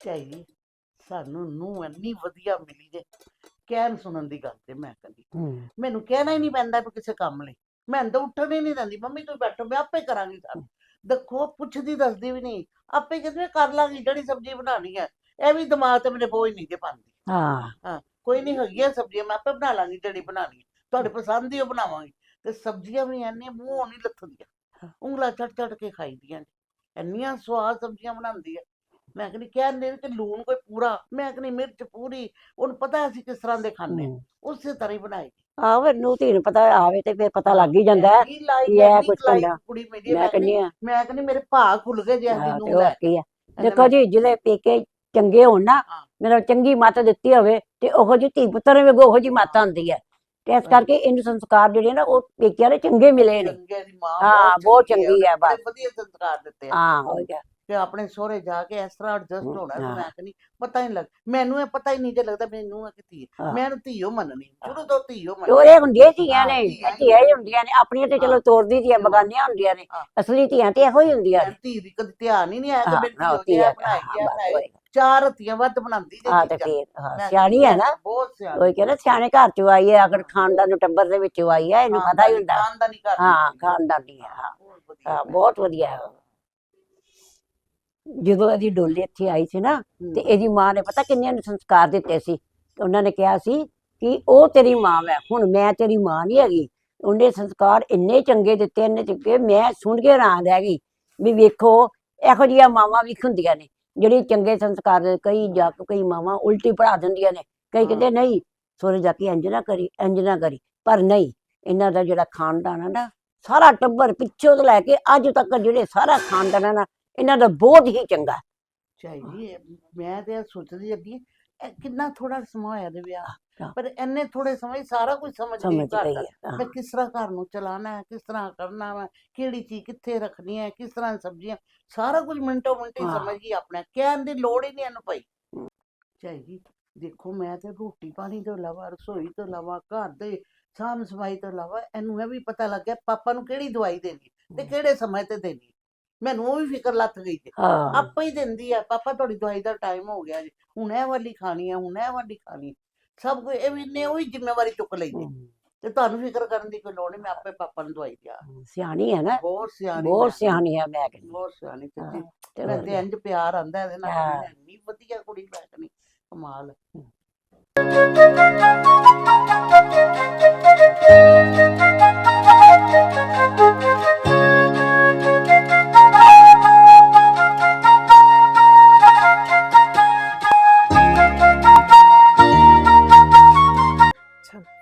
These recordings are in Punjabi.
ਚਾਹੀਦੀ ਸਾਨੂੰ ਨੂੰ ਇੰਨੀ ਵਧੀਆ ਮਿਲੀ ਜੇ ਕਹਿਣ ਸੁਣਨ ਦੀ ਗੱਲ ਤੇ ਮੈਂ ਕਹਿੰਦੀ ਹੂੰ। ਮੈਨੂੰ ਕਹਿਣਾ ਹੀ ਨਹੀਂ ਪੈਂਦਾ ਵੀ ਕਿਸੇ ਕੰਮ ਲਈ। ਮੈਂ ਤਾਂ ਉੱਠਣ ਹੀ ਨਹੀਂ ਦਿੰਦੀ ਮੰਮੀ ਤੂੰ ਬੈਠੋ ਮੈਂ ਆਪੇ ਕਰਾਂਗੀ ਸਾਰਾ। ਦੇਖੋ ਪੁੱਛਦੀ ਦੱਸਦੀ ਵੀ ਨਹੀਂ। ਆਪੇ ਕਹਿੰਦੀ ਮੈਂ ਕਰ ਲਾਂਗੀ ਜਿਹੜੀ ਸਬਜ਼ੀ ਬਣਾਉਣੀ ਹੈ ਇਹ ਵੀ ਦਿਮਾਗ ਤੇ ਮੇਰੇ ਬੋਝ ਨਹੀਂ ਜੇ ਪਾਉਂਦੀ ਹਾਂ। ਕੋਈ ਨਹੀਂ ਹੈਗੀਆਂ ਸਬਜ਼ੀਆਂ ਮੈਂ ਆਪੇ ਬਣਾ ਲਾਂਗੀ ਜਿਹੜੀ ਬਣਾਉਣੀ ਹੈ। ਤੁਹਾਡੇ ਪਸੰਦ ਦੀ ਉਹ ਬਣਾਵਾਂਗੀ। ਤੇ ਸਬਜ਼ੀਆਂ ਵੀ ਐਨੇ ਮੂੰਹੋਂ ਨਹੀਂ ਲੱਥਦੀਆਂ। ਹਾਂ। ਉਂਗਲਾਂ ਚੜ ਚੜ ਕੇ ਖਾਈਦੀਆਂ ਨੇ। ਇੰਨੀਆਂ ਸਵਾਦ ਸਬਜ਼ੀਆਂ ਬਣਾਉਂਦੀ ਹੈ। ਮੈਂ ਕਹਿੰਦੀ ਕਹਿੰਦੇ ਨੇ ਕਿ ਲੂਣ ਕੋਈ ਪੂਰਾ ਮੈਂ ਕਹਿੰਦੀ ਮਿਰਚ ਪੂਰੀ ਉਹਨੂੰ ਪਤਾ ਅਸੀਂ ਕਿਸ ਤਰ੍ਹਾਂ ਦੇ ਖਾਂਦੇ ਹਾਂ। ਉਸੇ ਤਰ੍ਹਾਂ ਹੀ ਬਣਾਈ। ਆਹ ਨੂੰ ਧੀ ਨੂੰ ਪਤਾ ਆਵੇ ਤੇ ਫਿਰ ਪਤਾ ਲੱਗ ਹੀ ਜਾਂਦਾ ਹੈ ਇੰਨੀ ਲਾਈ, ਕੀ ਹੈ ਇੰਨੀ ਕੁਛ ਕਲਾਈ। ਕੁੜੀ ਮੇਰੀ ਮੈਂ ਕਹਿੰਦੀ ਆ। ਮੈਂ ਕਹਿੰਦੀ ਮੇਰੇ ਭਾਅ ਖੁੱਲ ਗਏ ਜੇ ਅਸੀਂ ਤੇ ਨੂੰ ਲੈ। ਕੀ ਆ? ਦੇਖੋ ਜੀ ਜਿਹੜੇ ਪੇਕੇ ਚੰਗੇ ਹੋਣ ਨਾ ਹਾਂ। ਮੇਰਾ ਚੰਗੀ ਮੱਤ ਦਿੱਤੀ ਹੋਵੇ ਤੇ ਉਹੋ ਜੀ ਧੀ ਪੁੱਤਰ ਵੀ ਉਹੋ ਜੀ ਮੱਤ ਆਉਂਦੀ ਹੈ ਤੇ ਇਸ। ਕਰਕੇ ਇਹਨੂੰ ਸੰਸਕਾਰ ਜਿਹੜੇ ਨਾ ਉਹ ਪੇਕਿਆਂ ਦੇ ਚੰਗੇ ਮਿਲੇ ਨੇ। ਚੰਗੇ ਦੀ ਮਾਂ ਹਾਂ, ਬਹੁਤ ਚੰਗੀ ਹੈ, ਬੜੇ ਬਸ। ਵਧੀਆ ਸੰਸਕਾਰ ਦਿੱਤੇ ਆ। ਹਾਂ ਹੋ ਗਿਆ ਤੇ ਆਪਣੇ ਸਹੁਰੇ ਜਾ ਕੇ ਇਸ ਤਰ੍ਹਾਂ ਐਡਜਸਟ ਹੋਣਾ ਤੇ ਹਾਂ। ਮੈਂ ਕਹਿੰਦੀ ਪਤਾ ਹੀ ਨਹੀਂ ਲੱਗ ਮੈਨੂੰ ਇਹ ਪਤਾ ਹੀ ਨਹੀਂ ਜੇ ਲੱਗਦਾ ਮੈਨੂੰ ਇਹ ਕਿਤੀ ਹੈ ਹਾਂ। ਮੈਂ ਇਹਨੂੰ ਧੀਓ ਮੰਨਣੀ ਸ਼ੁਰੂ ਤੋਂ ਧੀਓ ਤੇ ਮੰਨਣੀ ਉਹ ਇਹ ਹੁੰਦੀਆਂ ਧੀਆਂ ਹਾਂ, ਨੇ ਧੀਆਂ ਹੀ ਧੀਆਂ ਹੀ ਹੁੰਦੀਆਂ ਨੇ ਆਪਣੀਆਂ ਤੇ ਚਲੋ ਹਾਂ। ਤੋਰਦੀ ਧੀਆਂ ਹਾਂ। ਬਗਾਨੀਆਂ ਹੁੰਦੀਆਂ ਨੇ ਹਾਂ। ਅਸਲੀ ਧੀਆਂ ਤੇ ਇਹੋ ਹੀ ਹੁੰਦੀਆਂ ਨੇ ਧੀ ਦੀ ਕਦੇ ਧਿਆਨ ਹੀ ਨਹੀਂ ਆਇਆ ਕਿ ਹਾਂ, ਮੇਰੀ ਹਾਂ, ਧੀ ਹੋ ਧੀਆਂ, ਗਿਆ ਬਣਾਈ ਹਾਂ, ਬਣਾਈ ਉਹੀ। ਚਾਰ ਹੱਤੀਆਂ ਵੱਧ ਬਣਾਉਂਦੀ ਜੇ ਹਾਂ ਤੇ ਚੀਜ਼ਾਂ। ਫਿਰ ਹਾਂ, ਮੈਂ ਸਿਆਣੀ ਹੈ ਨਾ ਬਹੁਤ ਸਿਆਣੀ ਕੋਈ ਕਹਿੰਦਾ ਸਿਆਣੇ ਘਰ ਚੋਂ ਆਈ ਹੈ ਅਗਰ ਖਾਨਦਾਨ ਨੂੰ ਟੱਬਰ ਦੇ ਵਿੱਚੋਂ ਆਈ ਹੈ ਇਹਨੂੰ ਪਤਾ ਹੀ ਹੁੰਦਾ ਖਾਨਦਾਨੀ ਘਰ ਦੀ ਹਾਂ ਹੈ। ਖਾਨਦਾਨੀ ਹੈ ਹਾਂ ਬਹੁਤ ਵਧੀਆ ਹਾਂ ਮੈਂ- ਬਹੁਤ ਵਧੀਆ ਹੈ ਜਦੋਂ ਇਹਦੀ ਡੋਲੀ ਇੱਥੇ ਆਈ ਸੀ ਨਾ ਤੇ ਇਹਦੀ ਮਾਂ ਨੇ ਪਤਾ ਕਿੰਨਿਆਂ ਨੂੰ ਸੰਸਕਾਰ ਦਿੱਤੇ ਸੀ? ਉਹਨਾਂ ਨੇ ਕਿਹਾ ਸੀ ਕਿ ਉਹ ਤੇਰੀ ਮਾਂ ਹੈ ਹੁਣ ਮੈਂ ਤੇਰੀ ਮਾਂ ਨਹੀਂ ਹੈਗੀ। ਉਹਨੇ ਸੰਸਕਾਰ ਇੰਨੇ ਚੰਗੇ ਦਿੱਤੇ ਇੰਨੇ ਚੰਗੇ ਮੈਂ ਸੁਣ ਕੇ ਰਾਂ ਰਹਿ ਗਈ। ਵੀ ਵੇਖੋ ਇਹੋ ਜਿਹੀਆਂ ਮਾਵਾਂ ਵੀ ਹੁੰਦੀਆਂ ਨੇ ਜਿਹੜੀ ਚੰਗੇ ਸੰਸਕਾਰ ਦੇ ਕਈ ਜਾ ਕਈ ਮਾਵਾਂ ਉਲਟੀ ਪੜਾ ਦਿੰਦੀਆਂ ਨੇ। ਕਈ। ਕਹਿੰਦੇ ਨਹੀਂ ਸੋਰੇ ਜਾ ਕੇ ਇੰਜ ਨਾ ਕਰੀ ਇੰਜ ਨਾ ਕਰੀ। ਪਰ ਨਹੀਂ ਇਹਨਾਂ ਦਾ ਜਿਹੜਾ ਖਾਨਦਾਨ ਹੈ ਨਾ ਸਾਰਾ ਟੱਬਰ ਪਿੱਛੋਂ ਤੋਂ ਲੈ ਕੇ ਅੱਜ ਤੱਕ ਜਿਹੜੇ ਸਾਰਾ ਖਾਨਦਾਨ ਹੈ ਨਾ ਇਹਨਾਂ ਦਾ ਬਹੁਤ ਹੀ ਚੰਗਾ। ਚਾਹੀਦੀ। ਮੈਂ ਤੇ ਇਹ ਸੋਚਦੀ ਅੱਗੀ ਇਹ ਕਿੰਨਾ ਥੋੜਾ ਸਮਾਂ ਹੋਇਆ ਦੇ ਵਿਆਹ ਹਾਂ। ਪਰ ਇੰਨੇ ਥੋੜੇ ਸਮੇਂ 'ਚ ਸਾਰਾ ਕੁਝ ਸਮਝ ਗਈ ਸਮਝ ਘਰ ਗਈ ਦਾ ਹੈ ਹਾਂ। ਮੈਂ ਕਿਸ ਤਰ੍ਹਾਂ ਘਰ ਨੂੰ ਚਲਾਉਣਾ ਹੈ ਕਿਸ ਤਰ੍ਹਾਂ ਕਰਨਾ ਹੈ ਕਿਹੜੀ ਚੀਜ਼ ਕਿੱਥੇ ਰੱਖਣੀ ਹੈ ਕਿਸ ਤਰ੍ਹਾਂ ਸਬਜ਼ੀਆਂ ਸਾਰਾ ਕੁਝ ਮਿੰਟੋ ਮਿੰਟ ਹੀ ਹਾਂ। ਸਮਝ ਗਈ ਆਪਣੇ ਕਹਿਣ ਦੀ ਲੋੜ ਹੀ ਨਹੀਂ ਇਹਨੂੰ ਪਈ ਹਮ। ਚਾਹੀਦੀ ਦੇਖੋ ਮੈਂ ਤੇ ਰੋਟੀ ਪਾਣੀ ਤੋਂ ਇਲਾਵਾ ਰਸੋਈ ਤੋਂ ਇਲਾਵਾ ਘਰ ਦੇ ਸਾਂਭ ਸਫ਼ਾਈ ਤੋਂ ਇਲਾਵਾ ਇਹਨੂੰ ਇਹ ਵੀ ਪਤਾ ਲੱਗ ਗਿਆ ਪਾਪਾ ਨੂੰ ਕਿਹੜੀ ਦਵਾਈ ਦੇਣੀ ਤੇ ਹਮ। ਕਿਹੜੇ ਸਮੇਂ ਤੇ ਦੇਣੀ ਮੈਨੂੰ ਉਹ ਵੀ ਫਿਕਰ ਲੱਥ ਗਈ ਜੇ। ਹਾਂ। ਆਪੇ ਹੀ ਦਿੰਦੀ ਆ ਪਾਪਾ ਤੁਹਾਡੀ ਦਵਾਈ ਦਾ ਟਾਈਮ ਹੋ ਗਿਆ ਜੀ। ਹੁਣ ਇਹ ਵਾਲੀ ਖਾਣੀ ਹੈ ਹੁਣ ਇਹ ਵਾਲੀ ਖਾਣੀ। ਸਭ ਕੁਝ ਇਹ ਵੀ ਨੇ ਉਹੀ ਜ਼ਿੰਮੇਵਾਰੀ ਚੁੱਕ ਲਈ ਜੀ। ਤੇ ਤੁਹਾਨੂੰ ਫਿਕਰ ਕਰਨ ਦੀ ਕੋਈ ਲੋੜ ਨਹੀਂ ਮੈਂ ਆਪੇ ਪਾਪਾ ਨੂੰ ਦਵਾਈ ਦਿਆ। ਸਿਆਣੀ ਹੈ ਨਾ। ਬਹੁਤ ਸਿਆਣੀ ਬਹੁਤ ਸਿਆਣੀ ਹੈ ਮੈਂ ਕਹਿੰਦੀ। ਬਹੁਤ ਸਿਆਣੀ ਤੇ ਹੋਰ ਤੇ। ਇੰਜ ਪਿਆਰ ਆਂਦਾ ਇਹਦੇ ਨਾਲ ਇੰਨੀ ਵਧੀਆ ਕੁੜੀ ਮੈਂ ਕਹਿੰਦੀ ਕਮਾਲ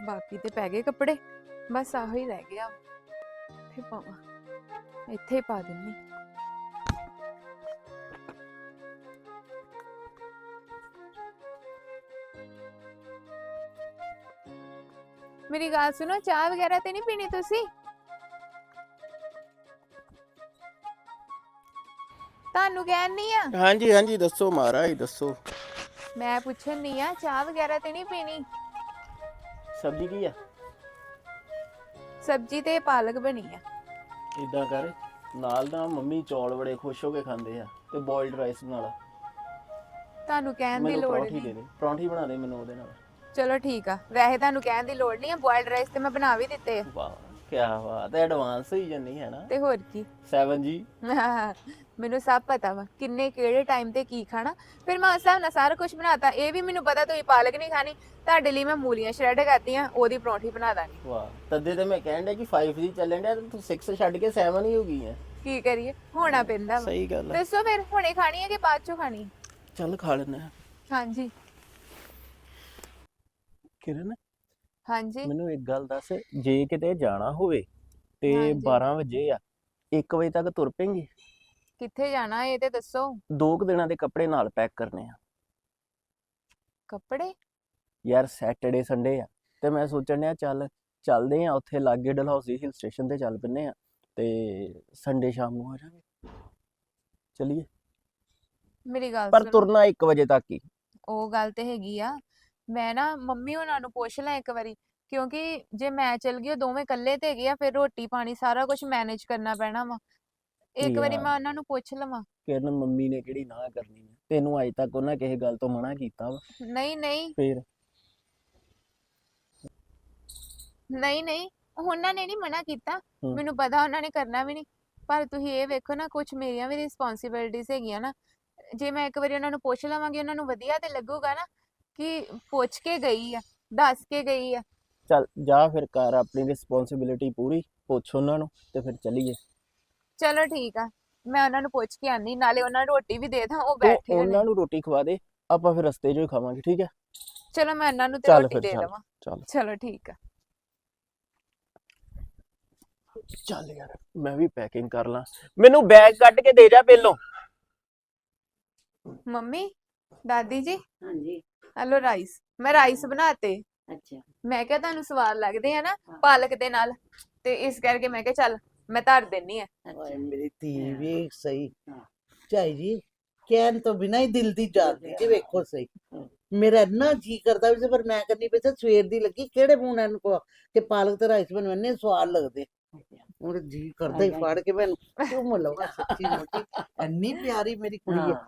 ਬਾਕੀ ਤੇ ਪੈ ਗਏ ਕੱਪੜੇ। ਬਸ ਆਹੋ ਹੀ ਰਹਿ ਗਿਆ। ਇੱਥੇ ਪਾਵਾਂ ਇੱਥੇ ਹੀ ਪਾ ਦਿੰਨੀ। ਮੇਰੀ ਗੱਲ ਸੁਣੋ ਚਾਹ ਵਗੈਰਾ ਤੇ ਨਹੀਂ ਪੀਣੀ ਤੁਸੀਂ? ਤੁਹਾਨੂੰ ਕਹਿਣੀ ਆ। ਹਾਂਜੀ ਹਾਂਜੀ ਦੱਸੋ ਮਹਾਰਾਜ ਦੱਸੋ। ਮੈਂ ਪੁੱਛਣ ਨਹੀਂ ਆ ਚਾਹ ਵਗੈਰਾ ਤੇ ਨਹੀਂ ਪੀਣੀ? ਸਬਜ਼ੀ ਕੀ ਆ? ਸਬਜ਼ੀ ਤੇ ਪਾਲਕ ਬਣੀ ਆ। ਇਦਾਂ ਕਰ ਨਾਲ ਨਾ ਮੰਮੀ ਚੌਲ ਬੜੇ ਖੁਸ਼ ਹੋ ਕੇ ਖਾਂਦੇ ਆ ਤੇ ਬੋਇਲਡ ਰਾਈਸ ਬਣਾ ਲਾ ਤੁਹਾਨੂੰ ਕਹਿਣ ਦੀ ਮੈਨੂੰ ਲੋੜ ਪਰੌਂਠੀ ਨਹੀਂ। ਦੇ ਦੇ ਪਰੌਂਠੀ ਬਣਾ ਦੇ ਮੈਨੂੰ ਉਹਦੇ ਨਾਲ। ਚਲੋ ਠੀਕ ਆ ਵੈਸੇ ਤੁਹਾਨੂੰ ਕਹਿਣ ਦੀ ਲੋੜ ਨਹੀਂ ਆ ਬੋਇਲਡ ਰਾਈਸ ਤੇ ਮੈਂ ਬਣਾ ਵੀ ਦਿੱਤੇ ਆ। ਵਾਹ। ਕੀ ਬਾਤ ਹੈ ਐਡਵਾਂਸ ਹੋਈ ਜੰਨੀ ਹੈ ਨਾ। ਤੇ ਹੋਰ ਕੀ? 7 ਜੀ ਮੈਨੂੰ ਸਭ ਪਤਾ ਵਾ ਕਿੰਨੇ ਕਿਹੜੇ ਟਾਈਮ ਤੇ ਕੀ ਖਾਣਾ। ਫਿਰ ਮੈਂ ਉਸ ਹਿਸਾਬ ਨਾਲ ਸਾਰਾ ਕੁਝ ਬਣਾਤਾ ਇਹ ਵੀ ਮੈਨੂੰ ਪਤਾ ਤੁਸੀਂ ਪਾਲਕ ਨਹੀਂ ਖਾਣੀ ਤੁਹਾਡੇ ਲਈ ਮੈਂ ਮੂਲੀਆਂ ਸ਼੍ਰੈਡ ਕਰਤੀਆਂ ਉਹਦੀ ਪਰੌਂਠੀ ਬਣਾ ਦਾਂਗੀ। ਵਾਹ ਤਦੇ ਤੇ ਮੈਂ ਕਹਿਣ ਡਿਆ ਕਿ 5 ਜੀ ਚੱਲਣ ਡਿਆ ਤੇ ਤੂੰ 6 ਛੱਡ ਕੇ 7 ਹੀ ਹੋ ਗਈ ਹੈ। ਕੀ ਕਰੀਏ ਹੋਣਾ ਪੈਂਦਾ ਵਾ। ਸਹੀ ਗੱਲ ਹੈ। ਦੱਸੋ ਫਿਰ ਹੁਣੇ ਖਾਣੀ ਹੈ ਕਿ ਬਾਅਦ ਚੋਂ ਖਾਣੀ? ਚੱਲ ਖਾ ਲੈਣਾ ਹਾਂਜੀ। ਕਿਰਨ? ਹਾਂਜੀ। ਮੈਨੂੰ ਇੱਕ ਗੱਲ ਦੱਸ ਜੇ ਕਿਤੇ ਜਾਣਾ ਹੋਵੇ ਤੇ ਹਾਂਜੀ। 12 ਵਜੇ ਆ 1 ਵਜੇ ਤੱਕ ਤੁਰ ਪੈਂਗੇ? ਕਿੱਥੇ ਜਾਣਾ ਇਹ ਤੇ ਦੱਸੋ। ਦੋ ਕੁ ਦਿਨਾਂ ਦੇ ਕੱਪੜੇ ਨਾਲ ਪੈਕ ਕਰਨੇ ਆ। ਕੱਪੜੇ? ਯਾਰ ਸੈਟਰਡੇ ਸੰਡੇ ਆ ਤੇ ਮੈਂ ਸੋਚਣ ਡਿਆ ਚੱਲ ਚੱਲਦੇ ਆ ਉੱਥੇ ਲਾਗੇ ਡਲਹੌਜ਼ੀ ਹਿਲ ਸਟੇਸ਼ਨ ਤੇ ਚੱਲ ਪੈਂਦੇ ਆ ਤੇ ਸੰਡੇ ਸ਼ਾਮ ਨੂੰ ਆ ਜਾਵਾਂਗੇ। ਚਲਿਏ। ਮੇਰੀ ਗੱਲ ਪਰ ਸੁਣੋ। ਤੁਰਨਾ 1 ਵਜੇ ਤੱਕ ਹੀ। ਉਹ ਗੱਲ ਤੇ ਹੈਗੀ ਆ ਮੈਂ ਨਾ ਮੰਮੀ ਉਹਨਾਂ ਨੂੰ ਪੁੱਛ ਲਾਂ ਇੱਕ ਵਾਰੀ ਕਿਉਂਕਿ ਜੇ ਮੈਂ ਚਲ ਗਈ ਉਹ ਦੋਵੇਂ ਇਕੱਲੇ ਤੇ ਹੈਗੇ ਆ ਫਿਰ ਰੋਟੀ ਪਾਣੀ ਸਾਰਾ ਕੁਝ ਮੈਨੇਜ ਕਰਨਾ ਪੈਣਾ ਵਾ। ਇੱਕ ਵਾਰੀ ਯਾਰ। ਮੈਂ ਉਹਨਾਂ ਨੂੰ ਪੁੱਛ ਲਵਾਂ। ਕਿਰਨ ਮੰਮੀ ਨੇ ਕਿਹੜੀ ਨਾ ਕਰਨੀ ਹੈ ਤੈਨੂੰ ਅਜੇ ਤੱਕ ਉਹਨਾਂ ਕਿਸੇ ਗੱਲ ਤੋਂ ਮਨਾ ਕੀਤਾ ਵਾ। ਨਹੀਂ ਨਹੀਂ। ਫੇਰ? ਨਹੀਂ ਨਹੀਂ। ਉਹਨਾਂ ਨੇ ਨਹੀਂ ਮਨਾ ਕੀਤਾ। ਮੈਨੂੰ ਪਤਾ ਉਹਨਾਂ ਨੇ ਕਰਨਾ ਵੀ ਨਹੀਂ। ਪਰ ਤੁਸੀਂ ਇਹ ਵੇਖੋ ਨਾ ਕੁਝ ਮੇਰੀਆਂ ਵੀ ਰਿਸਪੌਂਸਿਬਿਲਟੀਜ਼ ਹੈਗੀਆਂ ਨਾ। ਜੇ ਮੈਂ ਇੱਕ ਵਾਰੀ ਉਹਨਾਂ ਨੂੰ ਪੁੱਛ ਲਵਾਂਗੀ ਉਹਨਾਂ ਨੂੰ ਵਧੀਆ ਤੇ ਲੱਗੂਗਾ ਨਾ ਕਿ ਪੁੱਛ ਕੇ ਗਈ ਆ ਦੱਸ ਕੇ ਗਈ ਆ। ਚੱਲ ਜਾ ਫਿਰ ਕਰ ਆਪਣੀ ਰਿਸਪੌਂਸਿਬਿਲਿਟੀ ਪੂਰੀ ਪੁੱਛ ਉਹਨਾਂ ਨੂੰ ਤੇ ਫਿਰ ਚੱਲੀਏ। ਚਲੋ ਠੀਕ ਆ ਮੈਂ ਉਹਨਾਂ ਨੂੰ ਪੁੱਛ ਕੇ ਆਨੀ ਨਾਲੇ ਉਹਨਾਂ ਨੂੰ ਰੋਟੀ ਵੀ ਦੇ ਦਾਂ ਉਹ ਬੈਠੇ ਉਹਨਾਂ ਨੂੰ ਰੋਟੀ ਖਵਾ ਦੇ ਆਪਾਂ ਫਿਰ ਰਸਤੇ 'ਚੋਂ ਹੀ ਖਾਵਾਂਗੇ ਠੀਕ ਹੈ ਚਲੋ ਮੈਂ ਉਹਨਾਂ ਨੂੰ ਤੇ ਚੱਲ ਰੋਟੀ ਫਿਰ, ਦੇ ਚੱਲ। ਦੇਵਾਂ। ਚੱਲ। ਚਲੋ ਠੀਕ ਆ। ਚੱਲ ਯਾਰ ਮੈਂ ਵੀ ਪੈਕਿੰਗ ਕਰ ਲਾਂ। ਮੈਨੂੰ ਬੈਗ ਕੱਢ ਕੇ ਦੇ ਜਾ ਪਹਿਲੋਂ। ਮੰਮੀ ਦਾਦੀ ਜੀ? ਹਾਂਜੀ। ਹਲੋ ਰਾਈਸ ਮੈਂ ਰਾਈਸ ਬਣਾਤੇ। ਅੱਛਾ। ਮੈਂ ਕਿਹਾ ਤੁਹਾਨੂੰ ਸਵਾਦ ਲੱਗਦੇ ਆ ਨਾ। ਪਾਲਕ ਦੇ ਨਾਲ। ਤੇ ਇਸ ਕਰਕੇ ਮੈਂ ਕਿਹਾ ਚੱਲ ਮੈਂ ਧਰ ਦਿੰਨੀ ਆ। ਓਏ ਮੇਰੀ ਧੀ ਵੇਖ ਸਹੀ। ਹਾਂ। ਝਾਈ ਜੀ ਕਹਿਣ ਤੋਂ ਬਿਨਾਂ ਹੀ ਦਿਲ ਦੀ ਜਾਂਦੀ ਜੀ ਵੇਖੋ ਸਹੀ। ਹਾਂ। ਮੇਰਾ ਇੰਨਾ ਜੀ ਕਰਦਾ ਵੀ ਸੀ ਪਰ ਮੈਂ ਕਹਿੰਦੀ ਪਈ ਸੀ ਸਵੇਰ ਦੀ ਲੱਗੀ ਕਿਹੜੇ ਮੂੰਹ ਨਾਲ ਇਹਨੂੰ ਕੋ ਕਿ ਪਾਲਕ ਤੇ ਰਾਈਸ ਬਣਵਨੇ ਸਵਾਦ ਲੱਗਦੇ। ਹੁਣ ਜੀ ਕਰਦਾ ਹੀ। ਫੜ ਕੇ ਮੈਨੂੰ। ਚੁੰਮ ਲਵਾਂ ਸੱਚੀ ਮੁੱਚੀ ਇੰਨੀ ਪਿਆਰੀ ਮੇਰੀ ਕੁੜੀ ਹੈ।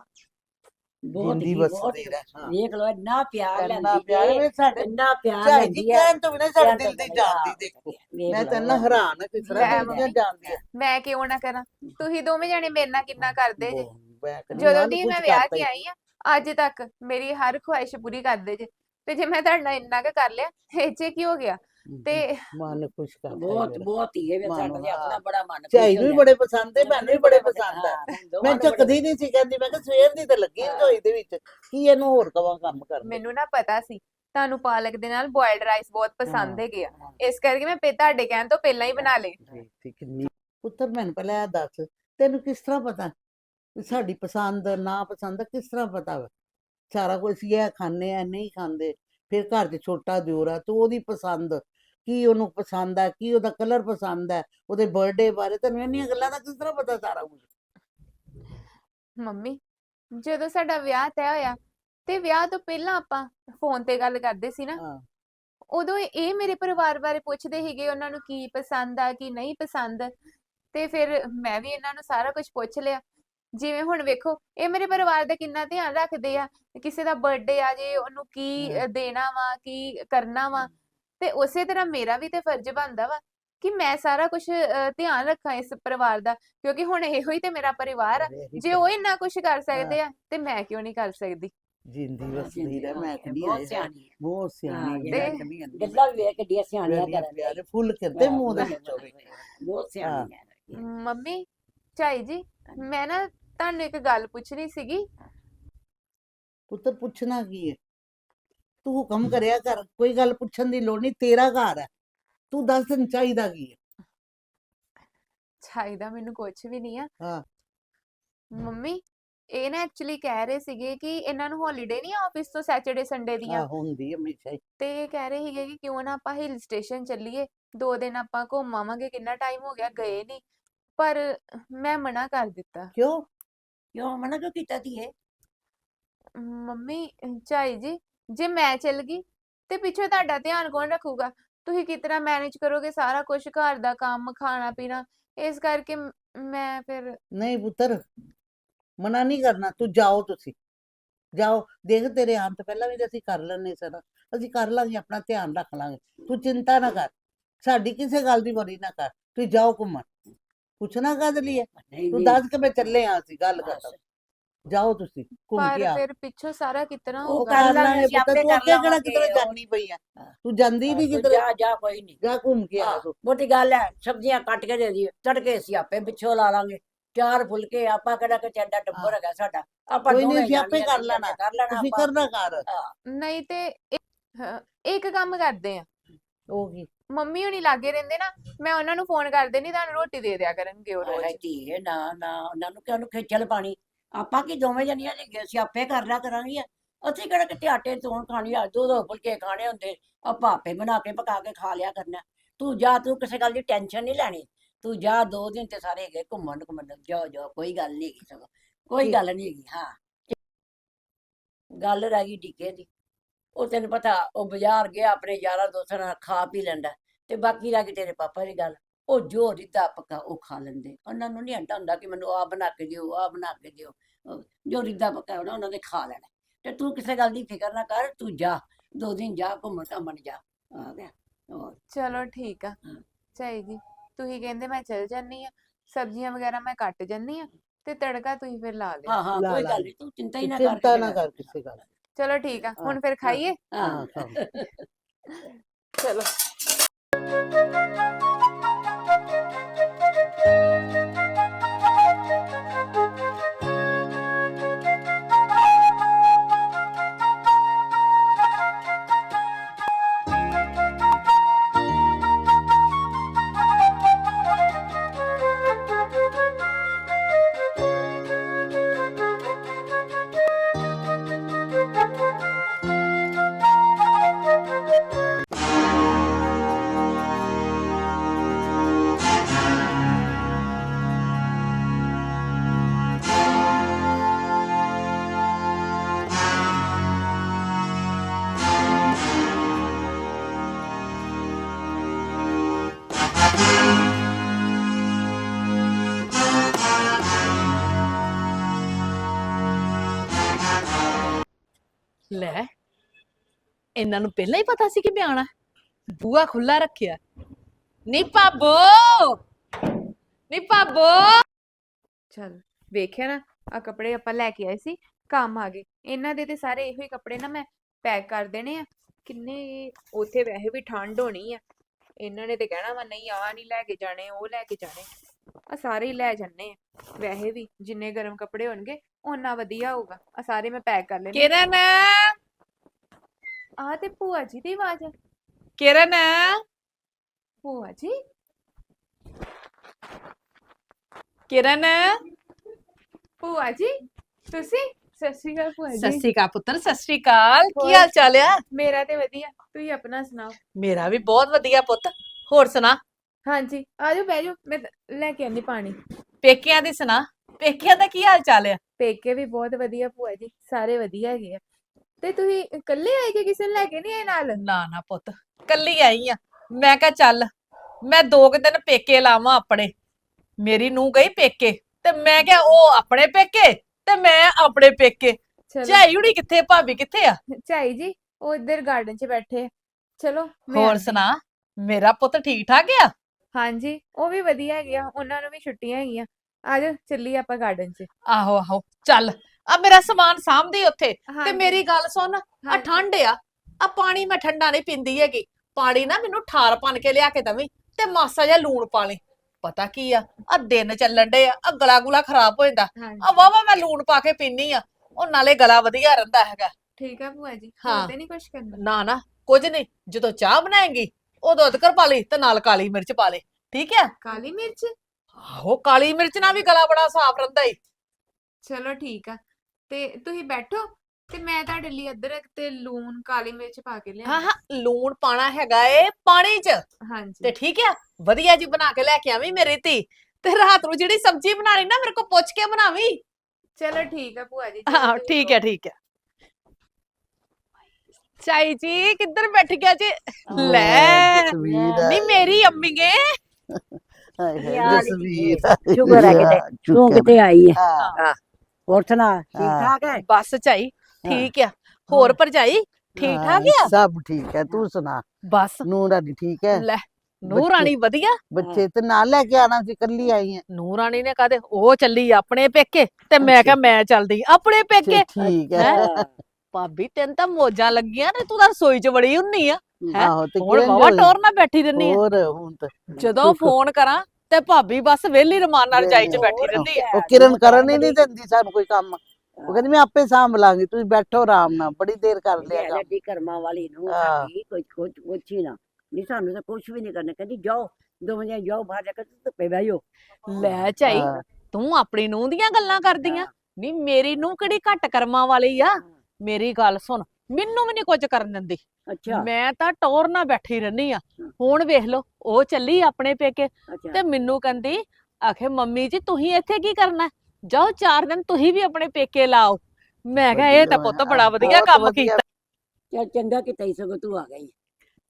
ਬਹੁਤ ਜਿੰਦੀ ਹੀ ਵਸਦੀ ਬਹੁਤ ਰਹਿ ਹਾਂ। ਵੇਖ ਲੋ ਇੰਨਾ ਪਿਆਰ ਇੰਨਾ ਲੈਂਦੀ ਪਿਆਰ ਏ, ਮੇਰੇ ਸਾਡੇ ਇੰਨਾ ਪਿਆਰ ਝਾਈ ਜੀ ਲੈਂਦੀ ਹੈ ਕਹਿਣ ਤੋਂ ਬਿਨਾਂ ਸਾਡੇ ਦਿਲ ਦੀ ਜਾਂਦੀ ਦੇਖੋ ਮੈਂ ਤਾਂ ਇੰਨਾ ਹੈਰਾਨ ਆ ਕਿਸ ਤਰ੍ਹਾਂ ਲੈ ਦਿਲ ਦੀਆਂ ਮੰਮੀ। ਜਾਂਦੀਆਂ ਮੈਂ ਕਿਉਂ ਨਾ ਕਰਾਂ ਤੁਸੀਂ ਦੋਵੇਂ ਜਣੇ ਮੇਰੇ ਨਾਲ ਕਿੰਨਾ ਕਰਦੇ ਜੇ ਬਹੁਤ, ਮੈਂ ਕਹਿੰਦੀ ਜਦੋਂ ਹਾਂ, ਦੀ ਮੈਂ ਵਿਆਹ ਕੇ ਹੀ। ਆਈ ਆ ਅੱਜ ਤੱਕ ਮੇਰੀ ਹਰ ਖੁਆਇਸ਼ ਪੂਰੀ ਕਰਦੇ ਜੇ ਤੇ ਜੇ ਮੈਂ ਤੁਹਾਡੇ ਨਾਲ ਇੰਨਾ ਕੁ ਕਰ ਲਿਆ ਇਹ 'ਚ ਕੀ ਹੋ ਗਿਆ ਤੇ ਮਨ ਖੁਸ਼ ਕਰਦਾ ਬਹੁਤ। ਬਹੁਤ ਹੀ ਹੈ ਮਨ ਸਾਡਾ ਤੇ ਆਪਣਾ। ਬੜਾ ਮਨ ਝਾਈ ਨੂੰ ਵੀ ਬੜੇ ਪਸੰਦ ਹੈ ਮੈਨੂੰ ਵੀ ਬੜੇ ਪਸੰਦ ਹੈ। ਮੈਂ ਚੱਕਦੀ ਨਹੀਂ ਸੀ ਕਹਿੰਦੀ ਮੈਂ ਕਿ ਸਵੇਰ ਦੀ ਤਾਂ ਲੱਗੀ। ਰਸੋਈ ਦੇ ਵਿੱਚ। ਕੀ ਇਹਨੂੰ ਹੋਰ ਕਵਾਂ ਕੰਮ ਕਰਨ ਮੈਨੂੰ ਨਾ ਪਤਾ ਸੀ ਤੁਹਾਨੂੰ ਪਾਲਕ ਦੇ ਨਾਲ ਬੋਇਲਡ ਰਾਈਸ ਬਹੁਤ ਪਸੰਦ ਹਾਂ। ਹੈਗੇ ਆ। ਇਸ ਕਰਕੇ ਮੈਂ ਪੇ ਤੁਹਾਡੇ ਕਹਿਣ ਤੋਂ ਪਹਿਲਾਂ ਹੀ ਬਣਾ ਲਏ। ਠੀਕ ਕਿੰਨੀ ਪੁੱਤਰ ਮੈਨੂੰ ਪਹਿਲਾਂ ਇਹ ਦੱਸ ਤੈਨੂੰ ਕਿਸ ਤਰ੍ਹਾਂ ਪਤਾ? ਵੀ ਸਾਡੀ ਪਸੰਦ ਨਾ ਪਸੰਦ ਕਿਸ ਤਰ੍ਹਾਂ ਪਤਾ ਵਾ? ਸਾਰਾ ਕੁਝ ਇਹ ਖਾਂਦੇ ਆ ਨਹੀਂ ਖਾਂਦੇ। ਫਿਰ ਘਰ 'ਚ ਛੋਟਾ ਦਿਓਰ ਆ ਤੂੰ ਉਹਦੀ ਪਸੰਦ ਕੀ ਉਹਨੂੰ ਪਸੰਦ ਆ ਕੀ ਉਹਦਾ ਕਲਰ ਪਸੰਦ ਹੈ ਉਹਦੇ ਬਰਥਡੇ ਬਾਰੇ ਤੈਨੂੰ ਇੰਨੀਆਂ ਗੱਲਾਂ ਦਾ ਕਿਸ ਤਰ੍ਹਾਂ ਪਤਾ ਸਾਰਾ ਕੁਝ ਮੰਮੀ ਜਦੋਂ ਸਾਡਾ ਵਿਆਹ ਤੈਅ ਹੋਇਆ ਤੇ ਵਿਆਹ ਤੋਂ ਪਹਿਲਾਂ ਆਪਾਂ ਫੋਨ ਤੇ ਗੱਲ ਕਰਦੇ ਸੀ ਨਾ ਹਾਂ। ਉਦੋਂ ਇਹ ਮੇਰੇ ਪਰਿਵਾਰ ਬਾਰੇ ਪੁੱਛਦੇ ਸੀਗੇ ਉਹਨਾਂ ਨੂੰ ਕੀ ਪਸੰਦ ਆ ਕੀ ਨਹੀਂ ਪਸੰਦ। ਤੇ ਫਿਰ ਮੈਂ ਵੀ ਇਹਨਾਂ ਨੂੰ ਸਾਰਾ ਕੁਝ ਪੁੱਛ ਲਿਆ। ਜਿਵੇਂ ਹੁਣ ਵੇਖੋ ਇਹ ਮੇਰੇ ਪਰਿਵਾਰ ਦਾ ਕਿੰਨਾ ਧਿਆਨ ਰੱਖਦੇ ਆ ਕਿਸੇ ਦਾ ਬਰਥਡੇ ਆ ਜੇ ਉਹਨੂੰ ਕੀ ਦੇਣਾ ਵਾ ਕੀ ਕਰਨਾ ਵਾ ਤੇ ਉਸੇ ਤਰ੍ਹਾਂ ਮੇਰਾ ਵੀ ਤੇ ਫਰਜ਼ ਬਣਦਾ ਵਾ ਕਿ ਮੈਂ ਸਾਰਾ ਕੁਝ ਧਿਆਨ ਰੱਖਾਂ ਇਸ ਪਰਿਵਾਰ ਦਾ ਕਿਉਂਕਿ ਹੁਣ ਇਹੋ ਹੀ ਤੇ ਮੇਰਾ ਪਰਿਵਾਰ ਆ। ਜੇ ਉਹ ਇੰਨਾ ਕੁਝ ਕਰ ਸਕਦੇ ਆ ਤੇ ਮੈਂ ਕਿਉਂ ਨਹੀਂ ਕਰ ਸਕਦੀ? ਜਿੰਦੀ ਵਸਦੀ ਰਹਿ ਮੈਂ ਕਹਿੰਦੀ ਬਹੁਤ ਸਿਆਣੀ ਹੈ। ਬਹੁਤ ਸਿਆਣੀ ਗੱਲਾਂ ਵੀ ਵੇਖ ਕਿੱਡੀਆਂ ਸਿਆਣੀਆਂ ਕਰਨ ਪਿਆਰੇ ਫੁੱਲ ਕਰਦੇ ਮੂੰਹ ਦੇ ਵਿੱਚੋਂ ਵੀ। ਬਹੁਤ ਸਿਆਣੀ ਹੈ ਮੰਮੀ ਝਾਈ ਜੀ ਮੈਂ ਨਾ ਤੁਹਾਨੂੰ ਇੱਕ ਗੱਲ ਪੁੱਛਣੀ ਸੀਗੀ। ਪੁੱਤਰ ਪੁੱਛਣਾ ਕੀ ਹੈ? ਤੂੰ ਹੁਕਮ ਕਰਿਆ ਕਰ ਕੋਈ ਗੱਲ ਪੁੱਛਣ ਦੀ ਲੋੜ ਨਹੀਂ ਤੇਰਾ ਘਰ ਹੈ। ਤੂੰ ਦੱਸ ਤੈਨੂੰ ਚਾਹੀਦਾ ਕੀ ਹੈ? ਚਾਹੀਦਾ ਮੈਨੂੰ ਕੁਝ ਵੀ ਨਹੀਂ ਆ। ਹਾਂ। ਮੰਮੀ ਇਹ ਨਾ ਐਕਚੁਅਲੀ ਕਹਿ ਰਹੇ ਸੀਗੇ ਕਿ ਇਹਨਾਂ ਨੂੰ ਹੌਲੀਡੇ ਨਹੀਂ ਆਫਿਸ ਤੋਂ ਸੈਚਰਡੇ ਸੰਡੇ ਦੀਆਂ। ਆ ਹੁੰਦੀ ਹੈ ਹਮੇਸ਼ਾ ਹੀ। ਤੇ ਇਹ ਕਹਿ ਰਹੇ ਸੀਗੇ ਕਿ ਕਿਉਂ ਨਾ ਆਪਾਂ ਹਿਲ ਸਟੇਸ਼ਨ ਚੱਲੀਏ। ਦੋ ਦਿਨ ਆਪਾਂ ਘੁੰਮ ਆਵਾਂਗੇ ਕਿੰਨਾ ਟਾਈਮ ਹੋ ਗਿਆ ਗਏ ਨਹੀਂ। ਪਰ ਮੈਂ ਮਨਾ ਕਰ ਦਿੱਤਾ। ਕਿਉਂ? ਕਿਉਂ ਮਨਾ ਕਿਉਂ ਕੀਤਾ ਧੀਏ? ਮੰਮੀ ਝਾਈ ਜੀ ਜੇ ਮੈਂ ਚੱਲ ਗਈ ਤੇ ਪਿੱਛੇ ਤੁਹਾਡਾ ਧਿਆਨ ਕੌਣ ਰੱਖੂਗਾ? ਤੁਸੀਂ ਕਿਸ ਤਰ੍ਹਾਂ ਮੈਨੇਜ ਕਰੋਗੇ ਸਾਰਾ ਕੁਝ ਘਰ ਦਾ ਕੰਮ ਖਾਣਾ ਪੀਣਾ? ਇਸ ਕਰਕੇ ਮ- ਫਿਰ ਨਹੀਂ ਪੁੱਤਰ ਮਨਾ ਨਹੀਂ ਕਰਨਾ ਤੂੰ ਜਾਓ ਤੁਸੀਂ। ਜਾਓ ਦੇਖ ਤੇਰੇ ਆਉਣ ਤੋਂ ਪਹਿਲਾਂ ਵੀ ਤਾਂ ਅਸੀਂ ਕਰ ਲੈਣੇ ਸਨ ਅਸੀਂ ਕਰ ਲਾਂਗੇ ਆਪਣਾ ਧਿਆਨ ਰੱਖ ਲਾਂਗੇ। ਤੂੰ ਚਿੰਤਾ ਨਾ ਕਰ ਸਾਡੀ ਕਿਸੇ ਗੱਲ ਦੀ ਵਰੀ ਨਾ ਕਰ। ਤੂੰ ਜਾਓ ਘੁੰਮਣ। ਪੁੱਛਣਾ ਕਦ ਲਈ ਹੈ? ਨਹੀਂ ਤੂੰ ਨਹੀਂ, ਦੱਸ ਕੇ ਮੈਂ ਚੱਲੇ ਆ ਅਸੀਂ ਗੱਲ ਬਸ। ਜਾਓ ਤੁਸੀਂ ਘੁੰਮ ਪਰ ਕੇ ਆ। ਫਿਰ ਪਿੱਛੋਂ ਸਾਰਾ ਕਿਤਨਾ ਉਹ ਹੋਗਾ ਕਰ ਕਰ ਲਾਂਗੇ, ਲਾਂਗੇ ਅਸੀਂ ਪੁੱਤ ਆਪੇ ਤੂੰ ਕਰ ਅੱਗੇ ਕਿਹੜਾ ਕਿਧਰੇ ਉਹ- ਜਾਣੀ ਪਈ ਆ। ਤੂੰ ਜਾਂਦੀ ਨਹੀਂ ਤੂੰ ਕਿਧਰੇ। ਜਾ ਜਾ ਕੋਈ ਨਹੀਂ ਜਾ ਘੁੰਮ ਕੇ ਆ ਤੂੰ। ਮੋਟੀ ਗੱਲ ਹੈ ਸਬਜ਼ੀਆਂ ਕੱਟ ਕੇ ਦੇ ਦੀ ਤੜਕੇ ਅਸੀਂ ਆਪੇ ਪਿੱਛੋਂ ਲਾ ਲਾਂਗੇ। ਚਾਰ ਫੁਲਕੇ ਆਪਾਂ ਕਿਹੜਾ ਕਿ ਚੱਡਾ ਟੱਬਰ ਹੈਗਾ ਸਾਡਾ ਆਪਾਂ ਕੋਈ ਨੀ, ਦੋਵੇਂ ਅਸੀਂ ਆਪੇ ਜਾਣੀਆਂ ਕਰ ਨੇ, ਲੈਣਾ। ਕਰ ਲੈਣਾ ਤੁਸੀਂ ਆਪਾਂ। ਕਰਨਾ ਕਰ ਨਹੀਂ ਤੇ ਇੱਕ- ਹਾਂ, ਇੱਕ ਕੰਮ ਕਰਦੇ ਆ। ਉਹ ਕੀ? ਮੰਮੀ ਹੁਣੀ ਲਾਗੇ ਰਹਿੰਦੇ ਨਾ ਮੈਂ ਉਹਨਾਂ ਨੂੰ ਫੋਨ ਕਰ ਦੇਣੀ ਤੁਹਾਨੂੰ ਰੋਟੀ ਦੇ ਦਿਆ ਕਰਨਗੇ ਉਹ ਰੋਜ਼। ਧੀਏ ਨਾ ਨਾ ਉਹਨਾਂ ਨੂੰ ਕਿਉਂ ਖੇਚਲ ਪਾਣੀ ਆਪਾਂ ਕੀ ਦੋਵੇਂ ਜਣੀਆਂ ਨੇ ਅਸੀਂ ਆਪੇ ਕਰ ਲਿਆ ਕਰਾਂਗੇ ਅਸੀਂ ਕਿਹੜਾ ਕਿਤੇ ਆਟੇ ਤੋਂ ਖਾਣੀ ਆ ਦੋ ਦੋ ਫੁਲਕੇ ਖਾਣੇ ਹੁੰਦੇ ਆਪਾਂ ਆਪੇ ਬਣਾ ਕੇ ਪਕਾ ਕੇ ਖਾ ਲਿਆ ਕਰਨਾ। ਤੂੰ ਜਾ ਤੂੰ ਕਿਸੇ ਗੱਲ ਦੀ ਟੈਨਸ਼ਨ ਨਹੀਂ ਲੈਣੀ। ਤੂੰ ਜਾ ਦੋ ਦਿਨ ਤੇ ਸਾਰੇ ਹੈਗੇ ਘੁੰਮਣ ਘੁੰਮਣ। ਜਾਓ ਜਾਓ ਕੋਈ ਗੱਲ ਨਹੀਂ ਹੈਗੀ ਸਗੋਂ। ਕੋਈ। ਗੱਲ ਨਹੀਂ ਹੈਗੀ ਹਾਂ। ਗੱਲ ਰਹਿ ਗਈ ਟਿੱਕੇ ਦੀ। ਉਹ ਤੈਨੂੰ ਪਤਾ ਉਹ ਬਾਜ਼ਾਰ ਗਿਆ ਆਪਣੇ ਯਾਰਾਂ ਦੋਸਤਾਂ ਨਾਲ ਖਾ ਪੀ ਲੈਂਦਾ। ਤੇ ਬਾਕੀ ਰਹਿ ਗਈ ਤੇਰੇ ਪਾਪਾ ਦੀ ਗੱਲ। ਉਹ ਜੋ ਰਿੱਧਾ ਪੱਕਾ ਉਹ ਖਾ ਲੈਂਦੇ। ਉਹਨਾਂ ਨੂੰ ਨਹੀਂ ਆਂਦਾ ਹੁੰਦਾ ਕਿ ਮੈਨੂੰ ਆ ਬਣਾ ਕੇ ਦਿਓ ਆ ਬਣਾ ਕੇ ਦਿਓ। ਜੋ ਰਿੱਧਾ ਪੱਕਾ ਹੋਣਾ ਉਹਨਾਂ ਨੇ ਖਾ ਲੈਣਾ। ਤੇ ਤੂੰ ਕਿਸੇ ਗੱਲ ਦੀ ਫਿਕਰ ਨਾ ਕਰ ਤੂੰ ਜਾ ਦੋ ਦਿਨ ਜਾ ਘੁੰਮਣ ਘਾਮਣ ਜਾ। ਆ ਗਿਆ। ਚਲੋ ਠੀਕ ਆ। ਜੀ। ਤੁਸੀਂ ਕਹਿੰਦੇ ਮੈਂ ਚਲ ਜਾਨੀ ਆ ਸਬਜ਼ੀਆਂ ਵਗੈਰਾ ਮੈਂ ਕੱਟ ਜਾਨੀ ਆ ਤੇ ਤੜਕਾ ਤੁਸੀਂ ਫਿਰ ਲਾ ਲਿਓ। ਹਾਂ ਹਾਂ ਕੋਈ ਗੱਲ। ਨਹੀਂ ਤੂੰ ਚਿੰਤਾ ਹੀ ਨਾ ਕਰ ਚਿੰਤਾ ਨਾ ਕਰ ਕਿਸੇ ਗੱਲ ਦੀ। ਚਲੋ ਠੀਕ ਆ ਹੁਣ ਫਿਰ ਖਾਈਏ? ਹਾਂ। ਚਲੋ। ਲੈ ਇਹਨਾਂ ਨੂੰ ਪਹਿਲਾਂ ਹੀ ਪਤਾ ਸੀ ਕਿ ਮੈਂ ਆਣਾ ਬੂਆ ਖੁੱਲਾ ਰੱਖਿਆ। ਨੀ ਭਾਬੋ ਨੀ ਭਾਬੋ ਚਲ ਵੇਖਿਆ ਨਾ ਆ ਕੱਪੜੇ ਆਪਾਂ ਲੈ ਕੇ ਆਏ ਸੀ ਕੰਮ ਆ ਗਏ। ਇਹਨਾਂ ਦੇ ਤੇ ਸਾਰੇ ਇਹੋ ਹੀ ਕੱਪੜੇ ਨਾ ਮੈਂ ਪੈਕ ਕਰ ਦੇਣੇ ਆ। ਕਿੰਨੇ ਉਥੇ ਵੈਸੇ ਵੀ ਠੰਡ ਹੋਣੀ ਆ। ਇਹਨਾਂ ਨੇ ਤੇ ਕਹਿਣਾ ਵਾ ਨਹੀਂ ਆ ਨਹੀਂ ਲੈ ਕੇ ਜਾਣੇ ਉਹ ਲੈ ਕੇ ਜਾਣੇ। ਆ ਸਾਰੇ ਹੀ ਲੈ ਜਾਣੇ ਆ। ਵੈਸੇ ਵੀ ਜਿੰਨੇ ਗਰਮ ਕੱਪੜੇ ਹੋਣਗੇ ਓਨਾ ਵਧੀਆ ਹੋਊਗਾ। ਆ ਸਾਰੇ ਮੈਂ ਪੈਕ ਕਰ ਲੈਣੇ ਕਿਰਨ ਆ ਤੇ ਭੂਆ ਜੀ ਦੀ ਆਵਾਜ਼ ਆ। ਕਿਰਨ। ਭੂਆ ਜੀ? ਕਿਰਨ। ਭੂਆ ਜੀ ਤੁਸੀਂ? ਸਤਿ ਸ਼੍ਰੀ ਅਕਾਲ ਭੂਆ ਸਤਿ ਜੀ ਸ਼੍ਰੀ ਅਕਾਲ ਪੁੱਤਰ ਸਤਿ ਸ਼੍ਰੀ ਅਕਾਲ। ਕੀ? ਹਾਲ ਚਾਲ ਆ? ਮੇਰਾ ਤੇ ਵਧੀਆ ਤੁਸੀਂ ਆਪਣਾ ਸੁਣਾਓ? ਮੇਰਾ ਵੀ ਬਹੁਤ ਵਧੀਆ ਪੁੱਤ। ਹੋਰ ਸੁਣਾ? ਹਾਂਜੀ ਆਜੋ ਬਹਿ ਜਾਓ ਮੈਂ ਲੈ ਕੇ ਆਂਦੀ ਪਾਣੀ। ਪੇਕਿਆਂ ਦੀ ਸੁਣਾ। ਪੇਕਿਆਂ ਦਾ ਕੀ ਹਾਲ ਚਾਲ ਆ? ਪੇਕੇ ਵੀ ਬਹੁਤ ਵਧੀਆ ਭੂਆ ਜੀ ਸਾਰੇ ਵਧੀਆ ਹੈਗੇ ਆ। ਤੇ ਤੁਸੀਂ ਇਕੱਲੇ ਆਏ ਕਿ ਕਿਸੇ ਨੂੰ ਲੈ ਕੇ ਨਹੀਂ ਆਏ ਨਾਲ? ਨਾ ਨਾ ਪੁੱਤ ਕੱਲੀ ਆਈ ਆ। ਮੈਂ ਕਿਹਾ ਚੱਲ ਮੈਂ ਦੋ ਕੁ ਦਿਨ ਪੇਕੇ ਲਾਵਾਂ ਆਪਣੇ। ਮੇਰੀ ਨੂੰ ਗਈ ਪੇਕੇ ਤੇ ਮੈਂ ਕਿਹਾ ਉਹ ਆਪਣੇ ਪੇਕੇ ਤੇ ਮੈਂ ਆਪਣੇ ਪੇਕੇ। ਚਲੋ। ਝਾਈ ਹੁਣੀ ਕਿੱਥੇ ਭਾਬੀ ਕਿੱਥੇ ਆ? ਝਾਈ ਜੀ ਉਹ ਇੱਧਰ ਗਾਰਡਨ 'ਚ ਬੈਠੇ ਆ। ਚਲੋ ਮੈਂ ਹੋਰ। ਸੁਣਾ ਮੇਰਾ ਪੁੱਤ ਠੀਕ ਠਾਕ ਆ? ਹਾਂਜੀ ਉਹ ਵੀ ਵਧੀਆ ਹੈਗੇ ਆ ਉਹਨਾਂ ਨੂੰ ਵੀ ਛੁੱਟੀਆਂ ਹੈਗੀਆਂ। ਆਜੋ ਚੱਲੀਏ ਆਪਾਂ ਗਾਰਡਨ 'ਚ। ਆਹੋ ਆਹੋ ਚੱਲ। ਆ ਮੇਰਾ ਸਮਾਨ ਸਾਂਭਦੀ ਉੱਥੇ। ਤੇ ਹਾਂਜੀ, ਮੇਰੀ ਗੱਲ ਸੁਣ ਆ ਹਾਂਜੀ। ਠੰਡ ਆ ਆ ਪਾਣੀ ਮੈਂ ਠੰਡਾ ਨਹੀਂ ਪੀਂਦੀ ਹੈਗੀ। ਪਾਣੀ ਨਾ ਮੈਨੂੰ ਠਾਰ ਪਨ ਕੇ ਲਿਆ ਕੇ ਦਵੀਂ ਤੇ ਮਾਸਾ ਜਿਹਾ ਲੂਣ ਪਾ ਲਈ। ਪਤਾ ਕੀ ਆ ਆ ਦਿਨ ਚੱਲਣ ਡੇ ਆ ਆ ਗਲਾ ਗੁਲਾ ਖਰਾਬ ਹੋ ਜਾਂਦਾ। ਹਾਂਜੀ। ਆ ਵਾਵਾ ਮੈਂ ਲੂਣ ਪਾ ਕੇ ਪੀਨੀ ਆ ਉਹ ਨਾਲੇ ਗਲਾ ਵਧੀਆ ਰਹਿੰਦਾ ਹੈਗਾ। ਠੀਕ ਆ ਭੂਆ ਜੀ ਹਾਂ। ਹੋਰ ਤੇ ਨਹੀਂ ਕੁਛ ਕਰਨਾ। ਨਾ ਨਾ ਕੁਝ ਨਹੀਂ ਜਦੋਂ ਚਾਹ ਬਣਾਏਂਗੀ ਉਦੋਂ ਅਦਰਕ ਪਾ ਲਈ ਤੇ ਨਾਲ ਕਾਲੀ ਮਿਰਚ ਪਾ ਲਈ। ਠੀਕ ਹੈ ਕਾਲੀ ਮਿਰਚ? ਆਹੋ ਕਾਲੀ ਮਿਰਚ ਨਾਲ ਵੀ ਗਲਾ ਬੜਾ ਸਾਫ਼ ਰਹਿੰਦਾ ਈ। ਚਲੋ ਠੀਕ ਆ ਤੇ ਤੁਸੀਂ ਬੈਠੋ ਤੇ ਮੈਂ ਤੁਹਾਡੇ ਲਈ ਅਦਰਕ ਤੇ ਲੂਣ ਕਾਲੀ ਮਿਰਚ ਪਾ ਕੇ ਹਾਂ ਲਿਆ ਹਾਂ। ਲੂਣ ਪਾਣਾ ਹੈਗਾ ਏ ਪਾਣੀ 'ਚ। ਤੇ ਹਾਂਜੀ ਠੀਕ ਆ ਵਧੀਆ ਜੀ ਬਣਾ ਕੇ ਲੈ ਕੇ ਆਵੀਂ ਮੇਰੀ ਧੀ। ਤੇ ਰਾਤ ਨੂੰ ਜਿਹੜੀ ਸਬਜ਼ੀ ਬਣਾਣੀ ਨਾ ਮੇਰੇ ਕੋਲ ਪੁੱਛ ਕੇ ਬਣਾਵੀਂ। ਚਲੋ ਠੀਕ ਆ ਭੂਆ ਜੀ ਹਾਂ ਤੁਸੀਂ ਠੀਕ ਹੈ ਠੀਕ ਹੈ ਚਾਈ ਜੀ ਕਿੱਧਰ ਬੈਠ ਗਿਆ ਜੀ? ਲੈ ਜਸਵੀਰ ਨੀ ਮੇਰੀ ਅੰਮੀਏ। ਹਾਏ ਹਾਏ, ਯਾਰ ਜਸਵੀਰ ਸ਼ੁਕਰ ਹੈ ਕਿਤੇ ਤੂੰ। ਕਿਤੇ ਆਈ ਹੈ। ਹਾਂ, ਹੋਰ ਸੁਣਾ ਠੀਕ ਹਾਂ। ਠਾਕ ਹੈ ਬਸ ਚਾਈ ਠੀਕ ਆ ਹੋਰ ਭਰਜਾਈ ਠੀਕ ਠਾਕ ਆ ਸਭ ਠੀਕ ਹੈ ਤੂੰ ਸੁਣਾ ਬਸ ਨੂੰਹ ਰਾਣੀ ਠੀਕ ਹੈ ਲੈ ਨੂਰ ਬੱਚੇ? ਰਾਣੀ ਵਧੀਆ ਬੱਚੇ ਤੇ ਨਾਲ ਲੈ ਕੇ ਆਣਾ ਸੀ ਕੱਲੀ ਆਈ ਹੈ ਨੂਰ ਰਾਣੀ ਨੇ ਕਹਦੇ ਉਹ ਚੱਲੀ ਆਪਣੇ ਪੇਕੇ ਤੇ ਮੈਂ ਅੱਛਾ। ਕਿਹਾ ਮੈਂ ਚੱਲਦੀ ਆਪਣੇ ਪੇਕੇ ਠੀਕ ਹੈ ਹੈਂ? ਭਾਬੀ ਤੈਨੂੰ ਤਾਂ ਮੋਜਾਂ ਲੱਗੀਆਂ ਨੇ ਤੂੰ ਤਾਂ ਰਸੋਈ 'ਚ ਬੜੀ ਹੁੰਨੀ ਆ ਹੈਂ? ਆਹੋ ਤੇ ਹੁਣ? ਟੋਰ ਨਾਲ ਬੈਠੀ ਰਹਿੰਦੀ ਆ ਹੋਰ ਹੁਣ ਤਾਂ ਜਦੋਂ। ਫੋਨ ਕਰਾਂ ਤੇ ਭਾਬੀ ਬਸ ਵਿਹਲੀ ਰਮਾਨ ਨਾਲ ਰਜਾਈ 'ਚ। ਬੈਠੀ ਰਹਿੰਦੀ ਆ ਉਹ ਕਿਰਨ ਕਰਨ ਹੀ ਨਹੀਂ ਦਿੰਦੀ ਸਾਨੂੰ ਕੋਈ ਕੰਮ। ਉਹ ਕਹਿੰਦੀ ਮੈਂ ਆਪੇ ਸਾਂਭ ਲਾਂਗੀ ਤੁਸੀਂ ਬੈਠੋ ਆਰਾਮ ਨਾਲ ਬੜੀ ਦੇਰ ਕਰ ਲਿਆ ਕੰਮ। ਲੱਡੀ ਕਰਮਾਂ ਵਾਲੀ ਨੂੰ ਹਾਂ। ਸਾਡੀ ਕੁਝ ਕੁਝ ਕੁਝ ਹੀ ਨਾ। ਨਹੀਂ ਸਾਨੂੰ ਤਾਂ ਕੁਝ ਵੀ ਨਹੀਂ ਕਰਨਾ। ਕਹਿੰਦੀ ਜਾਓ ਦੋ ਵਜੇ ਜਾਓ ਬਾਹਰ ਜਾ ਕੇ ਧੁੱਪੇ ਬਹਿ ਜਾਓ। ਲੈ ਹਾਂ, ਤੂੰ ਆਪਣੀ ਨੂੰਹ ਦੀਆਂ ਗੱਲਾਂ ਕਰਦੀਆਂ। ਨਹੀਂ ਮੇਰੀ ਨੂੰਹ ਕਿਹੜੀ ਘੱਟ ਕਰਮਾਂ ਵਾਲੀ ਆ? ਮੇਰੀ ਗੱਲ ਸੁਣ ਮੈਨੂੰ ਵੀ ਨਹੀਂ ਕੁਝ ਕਰਨ ਦਿੰਦੀ। ਅੱਛਾ। ਮੈਂ ਤਾਂ ਟੌਰ ਨਾਲ ਬੈਠੀ ਰਹਿੰਦੀ ਆ। ਹੁਣ ਵੇਖ ਲਓ ਉਹ ਚੱਲੀ ਆਪਣੇ ਪੇਕੇ। ਤੇ ਮੈਨੂੰ ਕਹਿੰਦੀ ਆਖੇ ਮੰਮੀ ਜੀ ਤੁਸੀਂ ਇੱਥੇ ਕੀ ਕਰਨਾ ਜਾਓ ਚਾਰ ਦਿਨ ਤੁਸੀਂ ਵੀ ਆਪਣੇ ਪੇਕੇ ਲਾਓ। ਮੈਂ ਕਿਹਾ ਇਹ ਤਾਂ ਪੁੱਤ ਬੜਾ ਵਧੀਆ ਕੰਮ। ਕੀਤਾ ਚੱਲ ਚੰਗਾ ਕਿ ਤਈ ਸਗੋਂ ਤੂੰ ਆ ਗਈ।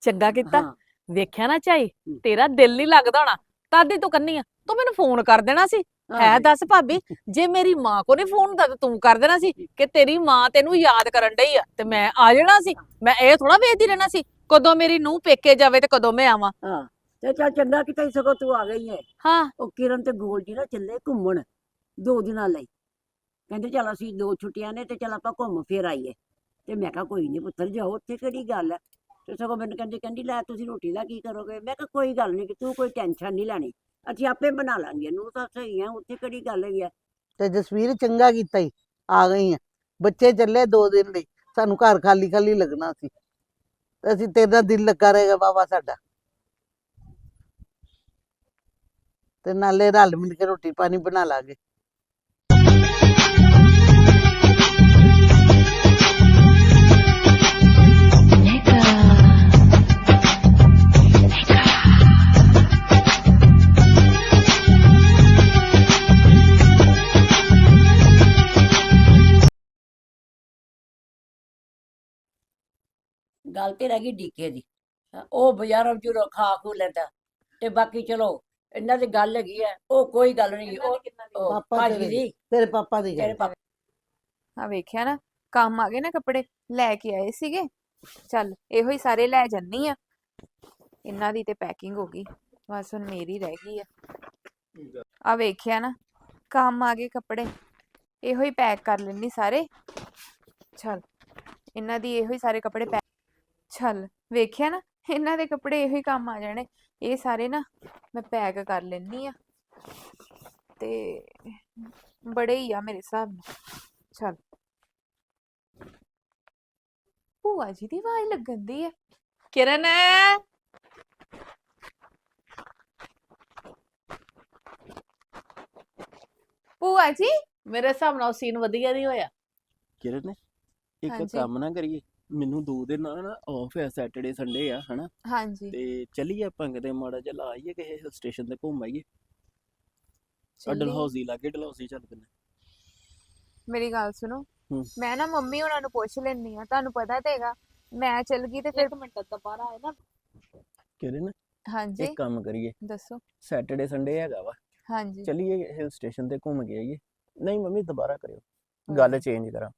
ਚੰਗਾ ਕੀਤਾ। ਹਾਂ। ਵੇਖਿਆ ਨਾ ਝਾਈ ਹਮ। ਤੇਰਾ ਦਿਲ ਨਹੀਂ ਲੱਗਦਾ ਹੋਣਾ। ਤਦ ਹੀ ਤੂੰ ਕੰਨੀ ਆ। ਤੂੰ ਮੈਨੂੰ ਫੋਨ ਕਰ ਦੇਣਾ ਸੀ। ਹੈ। ਦੱਸ ਭਾਬੀ ਜੇ ਮੇਰੀ ਮਾਂ ਕੋ ਨਹੀਂ ਫੋਨ ਹੁੰਦਾ ਤਾਂ ਤੂੰ ਕਰ ਦੇਣਾ ਸੀ ਕਿ ਤੇਰੀ ਮਾਂ ਤੈਨੂੰ ਯਾਦ ਕਰਨ ਡਈ ਆ ਤੇ ਮੈਂ ਆ ਜਾਣਾ ਸੀ। ਮੈਂ ਇਹ ਥੋੜਾ ਵੇਖਦੀ ਰਹਿਣਾ ਸੀ ਕਦੋਂ ਮੇਰੀ ਨੂੰਹ ਪੇਕੇ ਜਾਵੇ ਤੇ ਕਦੋਂ ਮੈਂ ਆਵਾਂ। ਹਾਂ ਤੇ ਚੰਗਾ ਕਿਤੇ ਸਗੋਂ ਤੂੰ ਆ ਗਈ ਹੈ ਹਾਂ। ਉਹ ਕਿਰਨ ਤੇ ਗੋਲ ਜੀ ਨਾ ਚੱਲੇ ਘੁੰਮਣ ਦੋ ਦਿਨਾਂ ਲਈ। ਕਹਿੰਦੇ ਚੱਲ ਅਸੀਂ ਦੋ ਛੁੱਟੀਆਂ ਨੇ ਤੇ ਚੱਲ ਆਪਾਂ ਘੁੰਮ ਫਿਰ ਆਈਏ। ਤੇ ਮੈਂ ਕਿਹਾ ਕੋਈ ਨਹੀਂ ਪੁੱਤਰ ਜਾਓ ਉੱਥੇ ਕਿਹੜੀ ਗੱਲ ਹੈ ਤੇ ਸਗੋਂ ਮੈਨੂੰ ਕਹਿੰਦੀ ਕਹਿੰਦੀ ਲੈ ਤੁਸੀਂ ਰੋਟੀ ਦਾ ਕੀ ਕਰੋਗੇ? ਮੈਂ ਕਿਹਾ ਕੋਈ ਗੱਲ ਨਹੀਂ ਕਿ ਤੂੰ ਕੋਈ ਟੈਨਸ਼ਨ ਨਹੀਂ ਲੈਣੀ। ਅਸੀਂ ਆਪੇ ਬਣਾ ਲਾਂਗੇ ਨੂੰ ਤਾਂ ਸਹੀ ਆ ਉੱਥੇ ਕਿਹੜੀ ਗੱਲ ਹੈਗੀ ਆ? ਤੇ ਜਸਵੀਰ ਚੰਗਾ ਕੀਤਾ ਹੀ ਆ ਗਈ ਆ। ਬੱਚੇ ਚੱਲੇ ਦੋ ਦਿਨ ਲਈ, ਸਾਨੂੰ ਘਰ ਖਾਲੀ ਖਾਲੀ ਲੱਗਣਾ ਸੀ। ਤੇ ਅਸੀਂ ਤੇਰਾ ਦਿਲ ਲੱਗਾ ਰਹੇਗਾ ਬਾਬਾ ਸਾਡਾ। ਤੇ ਨਾਲੇ ਰਲ ਮਿਲ ਕੇ ਰੋਟੀ ਪਾਣੀ ਬਣਾ ਲਾਂਗੇ। ਗੱਲ ਤੇ ਰਹਿ ਗਈ ਡੀਕੇ ਦੀ। ਉਹ ਬਾਜ਼ਾਰੋਂ ਚੁਰੋ ਖਾ ਖੂ ਲੈਂਦਾ। ਤੇ ਬਾਕੀ ਚਲੋ ਇਹਨਾਂ ਦੀ ਗੱਲ ਹੈਗੀ ਹੈ ਉਹ ਕੋਈ ਗੱਲ ਨਹੀਂ ਉਹ ਉਹ ਪਾਪਾ ਭਾਜੀ ਦੀ ਤੇਰੇ ਪਾਪਾ ਦੀ ਤੇਰੇ ਗੱਲ। ਪਾਪਾ ਆ ਵੇਖਿਆ ਨਾ ਕੰਮ ਆ ਗਏ ਨਾ ਕੱਪੜੇ ਲੈ ਕੇ ਆਏ ਸੀਗੇ। ਚੱਲ ਇਹੋ ਹੀ ਸਾਰੇ ਲੈ ਜੰਨੀ ਆ। ਇਹਨਾਂ ਦੀ ਤੇ ਪੈਕਿੰਗ ਹੋ ਗਈ ਬਸ ਹੁਣ ਮੇਰੀ ਰਹਿ ਗਈ ਆ। ਆ ਵੇਖਿਆ ਨਾ ਕੰਮ ਆ ਗਏ ਕੱਪੜੇ ਇਹੋ ਹੀ ਪੈਕ ਕਰ ਲੈਣੀ ਸਾਰੇ। ਚੱਲ ਇਹਨਾਂ ਦੀ ਇਹੋ ਹੀ ਸਾਰੇ ਕੱਪੜੇ ਪੈਕ ਚੱਲ ਵੇਖਿਆ ਨਾ ਇਹਨਾਂ ਦੇ ਕੱਪੜੇ ਇਹੋ ਹੀ ਕੰਮ ਆ ਜਾਣੇ। ਇਹ ਸਾਰੇ ਨਾ ਮੈਂ ਪੈਕ ਕਰ ਲੈਣੀ ਆ। ਤੇ ਬੜੇ ਹੀ ਆ ਮੇਰੇ ਹਿਸਾਬ ਨਾਲ। ਚੱਲ ਭੂਆ ਜੀ ਦੀ ਆਵਾਜ਼ ਲੱਗਣ ਦੀ ਹੈ ਕਿਰਨ! ਭੂਆ ਜੀ? ਮੇਰੇ ਹਿਸਾਬ ਨਾਲ ਸੀਨ ਵਧੀਆ ਨਹੀਂ ਹੋਇਆ। ਕਿਰਨ ਇੱਕ ਹਾਂਜੀ। ਕੰਮ ਨਾ ਕਰੀਏ। ਮੈਨੂੰ ਦੋ ਦਿਨ ਨਾ ਆਫ ਹੈ ਸੈਟਰਡੇ ਸੰਡੇ ਆ ਹਨਾ? ਹਾਂਜੀ। ਤੇ ਚੱਲੀਏ ਆਪਾਂ ਕਿਤੇ ਮਾੜਾ ਜਿਹਾ ਲਾ ਆਈਏ ਕਿਸੇ ਹਿਲ ਸਟੇਸ਼ਨ ਤੇ ਘੁੰਮ ਆਈਏ। ਚੱਲੀਏ। ਡਲਹੌਜ਼ੀ ਲਾਗੇ ਡਲਹੌਜ਼ੀ ਚੱਲ ਪੈਂਦੇ। ਮੇਰੀ ਗੱਲ ਸੁਣੋ ਹੂੰ। ਮੈਂ ਨਾ ਮੰਮੀ ਉਹਨਾਂ ਨੂੰ ਪੁੱਛ ਲੈਣੀ ਆ ਤੁਹਾਨੂੰ ਪਤਾ ਤੇ ਹੈਗਾ ਮੈਂ ਚੱਲ ਗਈ ਤੇ ਫਿਰ ਮਿੰਟ ਦਾ ਬਾਹਰ ਆਏ ਨਾ ਕਿਰਨ ਹਾਂਜੀ। ਇੱਕ ਕੰਮ ਕਰੀਏ। ਦੱਸੋ। ਸੈਟਰਡੇ ਸੰਡੇ ਹੈਗਾ ਵਾ। ਹਾਂਜੀ। ਚੱਲੀਏ ਹਿਲ ਸਟੇਸ਼ਨ ਤੇ ਘੁੰਮ ਕੇ ਆਈਏ। ਨਹੀਂ ਮੰਮੀ ਦੁਬਾਰਾ ਕਰਿਓ। ਗੱਲ ਚੇਂਜ ਕਰਾਂ।